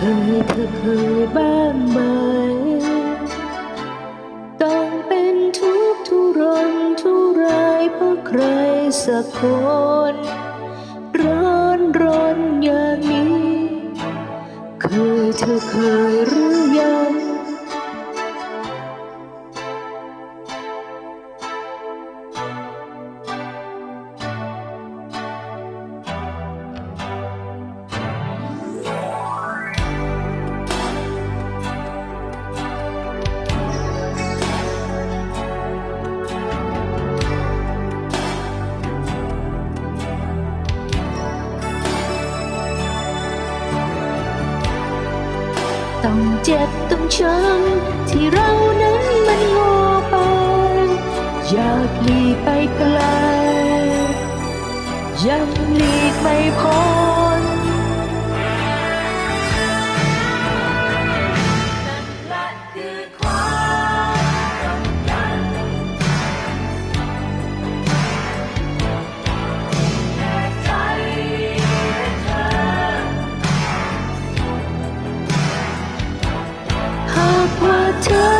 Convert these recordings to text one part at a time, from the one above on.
ยเธอเคยบ้างไหม ต้องเป็นทุกทุรนทุรายเพราะใครสักคน ร้อนรนอย่างนี้ เคยเธอเคยรู้ ต้องเจ็บต้องช้ำที่เรานั้นมันโง่ไป อยากหลีกไปไกลยังหลีกไม่พ้นาก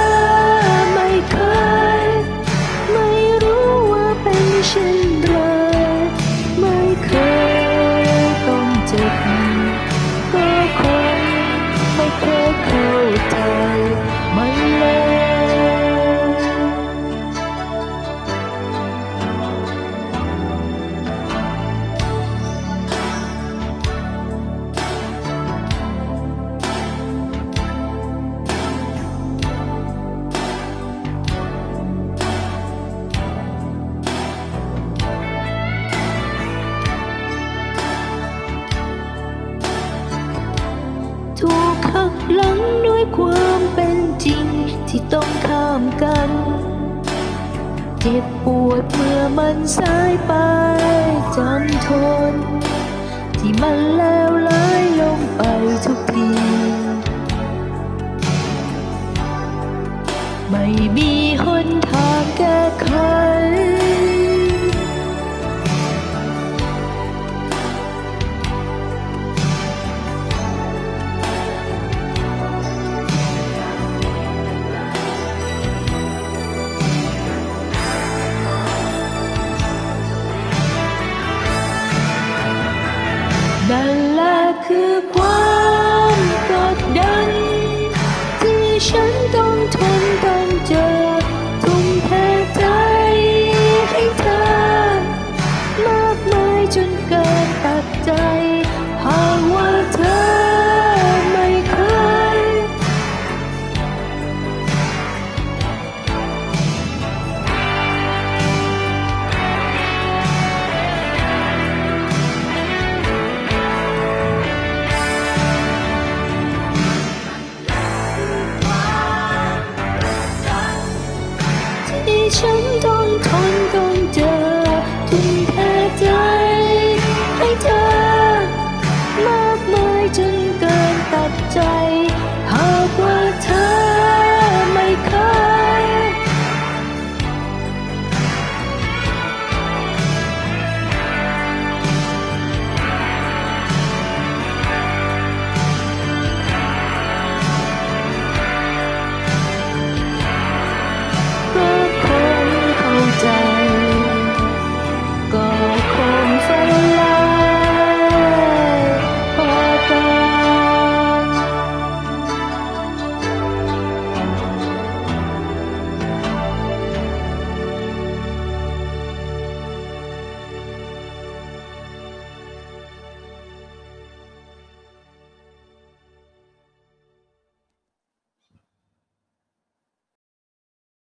ถูกหักหลังด้วยความเป็นจริงที่ต้องข้ามกัน เจ็บปวดเมื่อมันสายไปจำทน ที่มันแล้วไหลลงไปทุกที ไม่มีหนทางแก้ไข